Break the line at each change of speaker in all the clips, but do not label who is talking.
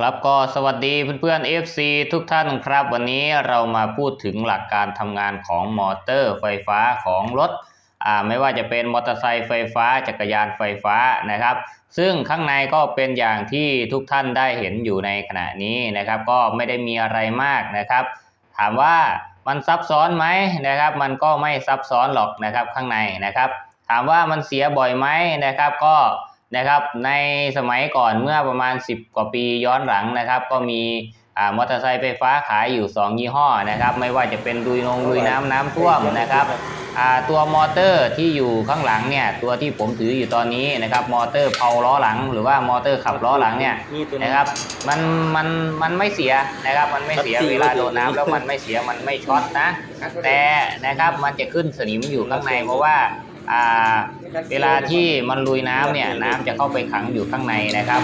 ครับก็สวัสดีเพื่อนๆ FC ทุกท่านครับ วันนี้เรามาพูดถึงหลักการทำงานของมอเตอร์ไฟฟ้าของรถอ่าไม่ว่าจะเป็นมอเตอร์ไซค์ไฟฟ้าจักรยานไฟฟ้านะครับ ซึ่งข้างในก็เป็นอย่างที่ทุกท่านได้เห็นอยู่ในขณะนี้นะครับ ก็ไม่ได้มีอะไรมากนะครับ ถามว่ามันซับซ้อนไหมนะครับ มันก็ไม่ซับซ้อนหรอกนะครับข้างในนะครับ ถามว่ามันเสียบ่อยไหมนะครับ ก็ นะครับในสมัยก่อนเมื่อประมาณ 10 กว่าปีย้อนหลังนะครับ ก็มีอ่ามอเตอร์ไซค์ไฟฟ้าขายอยู่ 2 ยี่ห้อนะครับ ไม่ว่าจะเป็นดุยนงดุยน้ำน้ำท่วมนะครับอ่าตัวมอเตอร์ที่อยู่ข้างหลังเนี่ยตัวที่ผมถืออยู่ตอนนี้นะครับมอเตอร์เพาล้อหลัง หรือว่ามอเตอร์ขับล้อหลังเนี่ย
นี่ตัว
นะครับมันมันมันไม่เสียนะครับมันไม่เสีย
ครับ
เวลาโดนน้ำแล้วมันไม่เสียมันไม่ช็อตนะแต่นะครับมันจะขึ้นสนิมอยู่ข้างในเพราะว่าอ่า เวลาที่มันลุยน้ำเนี่ยน้ำจะเข้าไปขังอยู่ข้างในนะครับ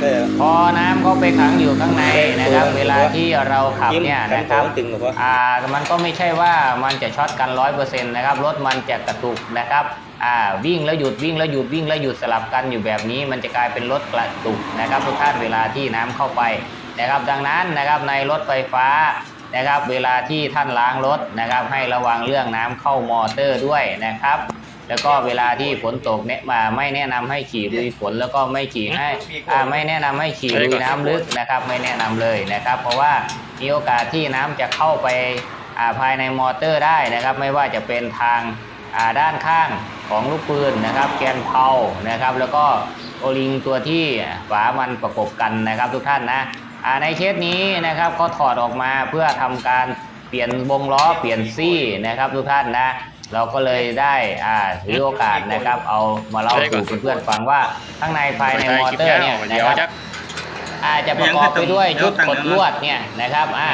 แต่
พอน้ำเข้าไปขังอยู่ข้างในนะครับ เวลาที่เราขับเนี่ยนะครับ
ตึงหรือเปล่า
อ่ามันก็ไม่ใช่ว่ามันจะช็อตกันร้อยเปอร์เซ็นต์นะครับรถมันจะกระตุกนะครับอ่าวิ่งแล้วหยุดวิ่งแล้วหยุดวิ่งแล้วหยุดสลับกันอยู่แบบนี้ มันจะกลายเป็นรถกระตุกนะครับทุกท่านเวลาที่น้ำเข้าไปนะครับ ดังนั้นนะครับในรถไฟฟ้า นะครับ เวลาที่ท่านล้างรถนะครับ ให้ระวังเรื่องน้ำเข้ามอเตอร์ด้วยนะครับ แล้วก็เวลาที่ฝนตกเนี่ยมาไม่แนะนำให้ขี่ลุยฝนแล้วก็ไม่ขี่ให้อ่าไม่แนะนำให้ขี่ลุยน้ำลึกนะครับ ไม่แนะนำเลยนะครับ เพราะว่ามีโอกาสที่น้ำจะเข้าไปอ่าภายในมอเตอร์ได้นะครับ ไม่ว่าจะเป็นทางอ่าด้านข้างของลูกปืนนะครับ แกนเพานะครับ แล้วก็โอลิงตัวที่ฝามันประกบกันนะครับทุกท่านนะอ่า ในเคสนี้นะครับก็ถอดออกมาเพื่อทำการเปลี่ยนวงล้อเปลี่ยนซี่นะครับทุกท่านนะ เราก็เลยได้อ่าถือโอกาสนะครับเอามาเล่าสู่เพื่อนๆฟังว่าข้างในภายในมอเตอร์เนี่ยนะครับอาจจะประกอบไปด้วยชุดขดลวดเนี่ยนะครับอ่า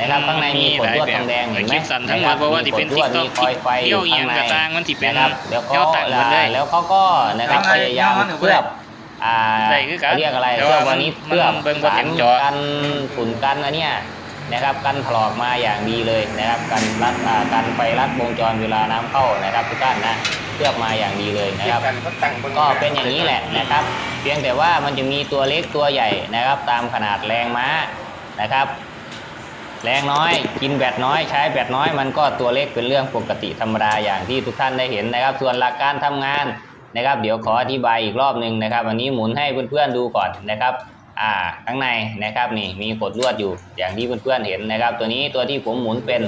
นะครับข้างในมีขดลวดทองแดงเห็นไหม
คลิปสั้นทั้งหมดเพราะว่าที่เป็น
มีขดลวด
TikTok
มีคอยไฟอ
เที่ยว
ยู่
เอีย
ข้างงใน
กระตางมันที่เป็น
นะครับแล้ว
เที่
ก็
ยวต่างหมดเลย
แล้วเขาก็นะครับพยายามเคลือบ อ่า
ได้คือกัน
เรียกอะไร
แต่
เคลื
ว่า
อบวานิชเคลือบ
มันเบิ่งบ่
สา
เต็
ร
มจอ
กันฝุ่นกันอันเนี้ยนะครับกันถลอกมาอย่างดีเลยนะครับกันรัดอ่ากันไฟรัดวงจรเวลาน้ำเข้านะครับทุกท่านนะเคลือบมาอย่างดีเลยนะครับก็เป็นอย่างนี้แหละนะครับ เพียงแต่ว่ามันจะมีตัวเล็กตัวใหญ่นะครับ ตามขนาดแรงม้านะครับ แรงน้อย กินแบตน้อยใช้แบตน้อย มันก็ตัวเล็กเป็นเรื่องปกติธรรมดาอย่างที่ทุกท่านได้เห็นนะครับ ส่วนหลักการทำงาน นะครับ เดี๋ยวขออธิบายอีกรอบหนึ่งนะครับ อันนี้หมุนให้เพื่อนๆดูก่อนนะครับ อ่าข้างในนะครับนี่มีขดลวดอยู่อย่างที่เพื่อนๆเห็นนะครับ ตัวนี้ตัวที่ผมหมุนเป็น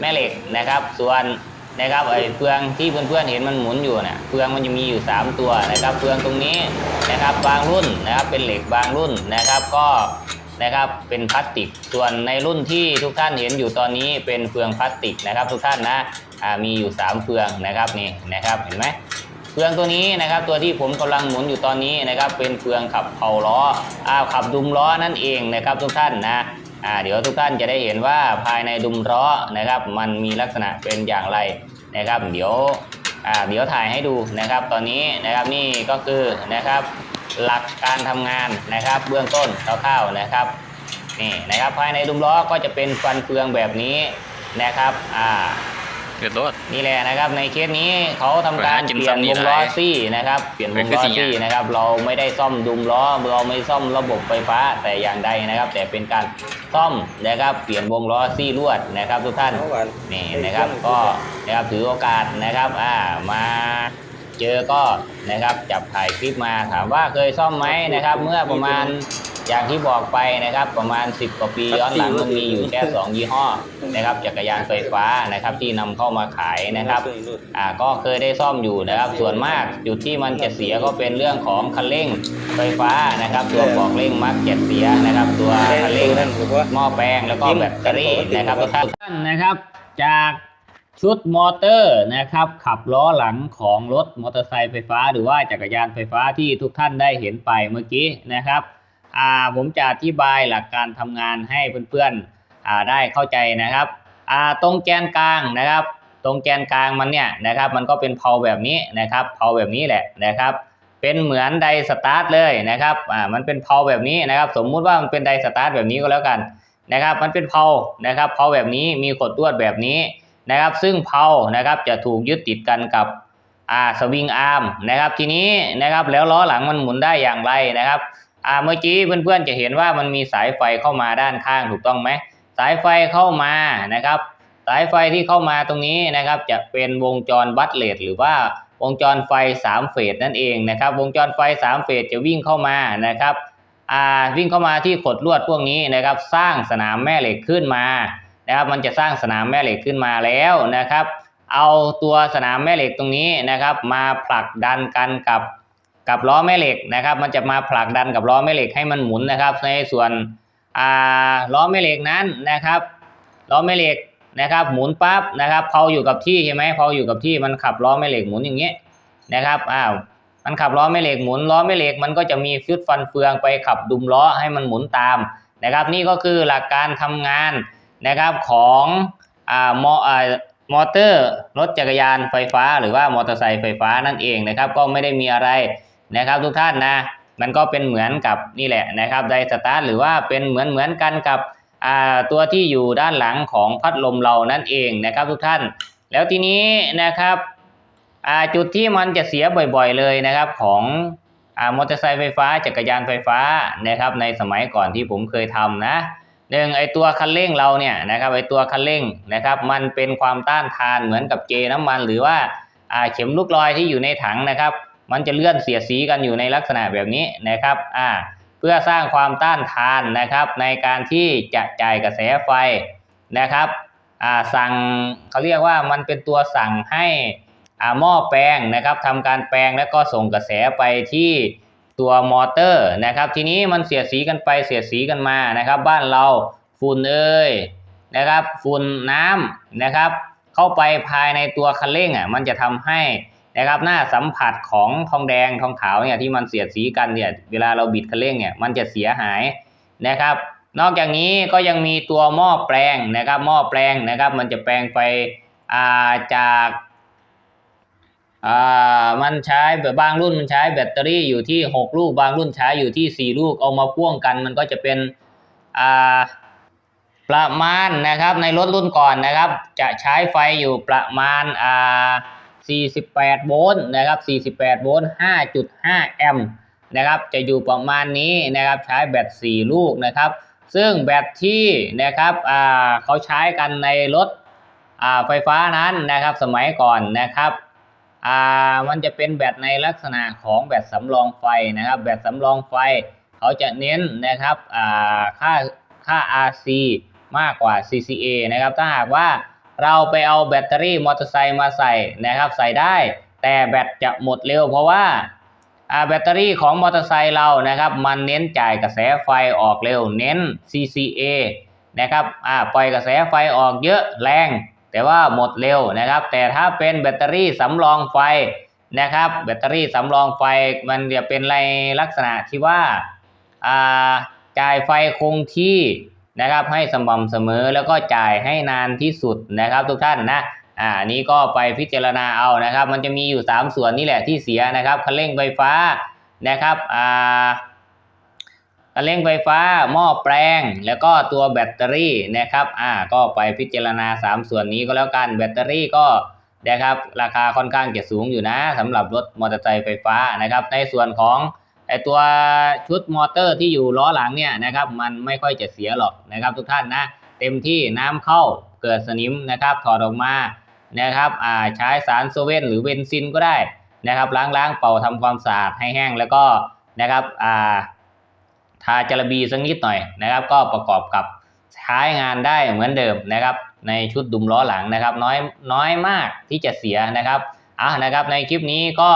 แม่เหล็กนะครับ ส่วนนะครับไอ้เฟืองที่เพื่อนๆเห็นมันหมุนอยู่เนี่ยเฟืองมันจะมีอยู่ 3 ตัวนะครับเฟืองตรงนี้นะครับบางรุ่นนะครับเป็นเหล็กบางรุ่นนะครับก็นะครับเป็นพลาสติก ส่วนในรุ่นที่ทุกท่านเห็นอยู่ตอนนี้เป็นเฟืองพลาสติกนะครับ ทุกท่านนะอ่ามีอยู่ 3 เฟืองนะครับนี่นะครับเห็นไหม เฟืองตัวนี้นะครับตัวที่ผมกำลังหมุนอยู่ตอนนี้นะครับเป็นเฟืองขับเผาล้ออ่าขับดุมล้อนั่นเองนะครับทุกท่านนะอ่าเดี๋ยวทุกท่านจะได้เห็นว่าภายในดุมล้อนะครับ มันมีลักษณะเป็นอย่างไรนะครับ เดี๋ยวอ่าเดี๋ยวถ่ายให้ดูนะครับ ตอนนี้นะครับนี่ก็คือนะครับหลักการทำงานนะครับ เบื้องต้นคร่าวๆนะครับนี่นะครับภายในดุมล้อก็จะเป็นฟันเฟืองแบบนี้นะครับอ่า
เกิดรถ
นี่แหละนะครับในเคสนี้เขาทำการ
เปิดให้จิ้ม
เปลี่ยน
ซ้ำนี่
วงล้อ
ได้
ซี่นะครับเปลี่ยนวงล้อ
เป็นคือสิ่ง
ซี่
อย่าง
นะครับเราไม่ได้ซ่อมดุมล้อเราไม่ซ่อมระบบไฟฟ้าแต่อย่างใดนะครับ แต่เป็นการซ่อมนะครับเปลี่ยนวงล้อซี่ลวดนะครับ ทุกท่าน
เมื่อวาน
นี่นะครับก็นะครับถือโอกาสนะครับอ่ามาเจอก็นะครับจับถ่ายคลิปมาถามว่าเคยซ่อมไหมนะครับ เมื่อประมาณ อย่างที่บอกไปนะครับประมาณ 10 กว่าปีย้อนหลังมันมีอยู่แค่สองยี่ห้อนะครับจักรยานไฟฟ้านะครับที่นำเข้ามาขายนะครับอ่าก็เคยได้ซ่อมอยู่นะครับ ส่วนมากจุดที่มันจะเสียก็เป็นเรื่องของคันเร่งไฟฟ้านะครับ ตัวบอกเร่งมักจะเสียนะครับ ตัวคันเร่ง
นั่นคือว่า
หม้อแปลงแล้วก็แบตเตอรี่นะครับทุกท่านนะครับจากชุดมอเตอร์นะครับขับล้อหลังของรถมอเตอร์ไซค์ไฟฟ้า หรือว่าจักรยานไฟฟ้าที่ทุกท่านได้เห็นไปเมื่อกี้นะครับ อ่าผมจะอธิบายหลักการทำงานให้เพื่อนๆอ่าได้เข้าใจนะครับอ่าตรงแกนกลางนะครับ ตรงแกนกลางมันเนี่ยนะครับ มันก็เป็นเพลาแบบนี้นะครับเพลาแบบนี้แหละนะครับ เป็นเหมือนไดสตาร์ทเลยนะครับอ่ามันเป็นเพลาแบบนี้นะครับ สมมุติว่ามันเป็นไดสตาร์ทแบบนี้ก็แล้วกันนะครับ มันเป็นเพลานะครับเพลาแบบนี้มีขดลวดแบบนี้นะครับ ซึ่งเพลานะครับจะถูกยึดติดกันกับอ่าสวิงอาร์มนะครับ ทีนี้นะครับแล้วล้อหลังมันหมุนได้อย่างไรนะครับ อ่าเมื่อกี้เพื่อนๆจะเห็นว่ามันมีสายไฟเข้ามาด้านข้างถูกต้องไหมสายไฟเข้ามานะครับ สายไฟที่เข้ามาตรงนี้นะครับ จะเป็นวงจรบัตเลตหรือว่าวงจรไฟ 3 เฟสนั่นเองนะครับ วงจรไฟ 3 เฟสจะวิ่งเข้ามานะครับวิ่งเข้ามาที่ขดลวดพวกนี้นะครับ สร้างสนามแม่เหล็กขึ้นมานะครับ มันจะสร้างสนามแม่เหล็กขึ้นมาแล้วนะครับ เอาตัวสนามแม่เหล็กตรงนี้นะครับ มาผลักดันกันกับ กับล้อแม่เหล็กนะครับ มันจะมาผลักดันกับล้อแม่เหล็กให้มันหมุนนะครับ ในส่วนอ่าล้อแม่เหล็กนั้นนะครับล้อแม่เหล็กนะครับ หมุนปั๊บนะครับเพาอยู่กับที่ใช่ไหมเพาอยู่กับที่มันขับล้อแม่เหล็กหมุนอย่างเงี้ยนะครับอ้าวมันขับล้อแม่เหล็กหมุนล้อแม่เหล็กมันก็จะมีฟึดฟันเฟืองไปขับดุมล้อให้มันหมุนตามนะครับ นี่ก็คือหลักการทำงานนะครับของอ่ามออ่ามอเตอร์รถจักรยานไฟฟ้า หรือว่ามอเตอร์ไซค์ไฟฟ้านั่นเองนะครับ ก็ไม่ได้มีอะไร นะครับทุกท่านนะมันก็เป็นเหมือนกับนี่แหละนะครับไดสตาร์ทหรือว่าเป็นเหมือนเหมือนกันกับตัวที่อยู่ด้านหลังของพัดลมเรานั่นเองนะครับทุกท่าน แล้วทีนี้นะครับจุดที่มันจะเสียบ่อยๆเลยนะครับของอมอเตอร์ไซค์ไฟฟ้าจักรยานไฟฟ้านะครับในสมัยก่อนที่ผมเคยทำนะหนึ่งไอตัวคันเร่งเราเนี่ยนะครับไอตัวคันเร่งนะครับมันเป็นความต้านทานเหมือนกับเจน้ำมัน หรือว่าเข็มลูกลอยที่อยู่ในถังนะครับ มันจะเลื่อนเสียดสีกันอยู่ในลักษณะแบบนี้นะครับอ่าเพื่อสร้างความต้านทานนะครับในการที่จะจ่ายกระแสไฟนะครับอ่าสั่งเขาเรียกว่ามันเป็นตัวสั่งให้อ่าหม้อแปลงนะครับทำการแปลงแล้วก็ส่งกระแสไปที่ตัวมอเตอร์นะครับทีนี้มันเสียดสีกันไปเสียดสีกันมานะครับ บ้านเราฝุ่นเอ้ยนะครับฝุ่นน้ำนะครับ เข้าไปภายในตัวคันเร่งอะมันจะทำให้ นะครับหน้าสัมผัสของทองแดงทองขาวเนี่ยที่มันเสียดสีกันเนี่ยเวลาเราบิดคันเร่งเนี่ยมันจะเสียหายนะครับ นอกจากนี้ก็ยังมีตัวหม้อแปลงนะครับหม้อแปลงนะครับ มันจะแปลงไฟาจากอ่ามันใช้แบบบางรุ่นมันใช้แบตเตอรี่อยู่ที่หกลูก บางรุ่นใช้อยู่ที่สี่ลูกเอามาพ่วงกัน มันก็จะเป็นอ่าประมาณนะครับในรถรุ่นก่อนนะครับ จะใช้ไฟอยู่ประมาณอ่า 48 โวลต์นะครับ 48 โวลต์ 5.5 แอมป์นะครับ จะอยู่ประมาณนี้นะครับ ใช้แบต 4 ลูกนะครับ ซึ่งแบตที่นะครับเขาใช้กันในรถไฟฟ้านั้นนะครับ สมัยก่อนนะครับมันจะเป็นแบตในลักษณะของแบตสำรองไฟนะครับ แบตสำรองไฟเขาจะเน้นนะครับค่าค่า RC มากกว่า CCA นะครับ ถ้าหากว่า เราไปเอาแบตเตอรี่มอเตอร์ไซค์มาใส่นะครับ ใส่ได้ แต่แบตจะหมดเร็ว เพราะว่าแบตเตอรี่ของมอเตอร์ไซค์เรานะครับ มันเน้นจ่ายกระแสไฟออกเร็ว เน้น CCA นะครับปล่อยกระแสไฟออกเยอะแรง แต่ว่าหมดเร็วนะครับ แต่ถ้าเป็นแบตเตอรี่สำรองไฟนะครับ แบตเตอรี่สำรองไฟมันจะเป็นในลักษณะที่ว่าจ่ายไฟคงที่ นะครับ ให้สม่ำเสมอแล้วก็จ่ายให้นานที่สุดนะครับ ทุกท่านนะอ่านี้ก็ไปพิจารณาเอานะครับ มันจะมีอยู่ 3 ส่วนนี่แหละที่เสียนะครับคันเร่งไฟฟ้านะครับอ่าคันเร่งไฟฟ้าหม้อแปลง แล้วก็ตัวแบตเตอรี่นะครับอ่าก็ไปพิจารณา 3 ส่วนนี้ก็แล้วกันแบตเตอรี่ก็นะครับราคาค่อนข้างจะสูงอยู่นะสำหรับรถมอเตอร์ไซค์ไฟฟ้านะครับ ในส่วนของ ไอตัวชุดมอเตอร์ที่อยู่ล้อหลังเนี่ยนะครับมันไม่ค่อยจะเสียหรอกนะครับ ทุกท่านนะเต็มที่น้ำเข้าเกิดสนิมนะครับถอดออกมานะครับใช้สารโซเวนหรือเบนซินก็ได้นะครับล้างๆเป่าทำความสะอาดให้แห้งแล้วก็นะครับอาทาจารบีสักนิดหน่อยนะครับ ก็ประกอบกับใช้งานได้เหมือนเดิมนะครับ ในชุดดุมล้อหลังนะครับ น้อยน้อยมากที่จะเสียนะครับอะนะครับในคลิปนี้ก็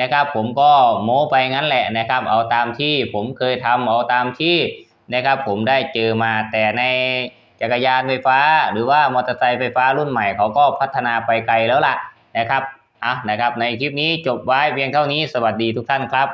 นะครับผมก็โม้ไปงั้นแหละนะครับ เอาตามที่ผมเคยทำเอาตามที่นะครับผมได้เจอมาแต่ในจักรยานไฟฟ้า หรือว่ามอเตอร์ไซค์ไฟฟ้ารุ่นใหม่เขาก็พัฒนาไปไกลแล้วล่ะนะครับอะนะครับในคลิปนี้จบไว้เพียงเท่านี้สวัสดีทุกท่านครับ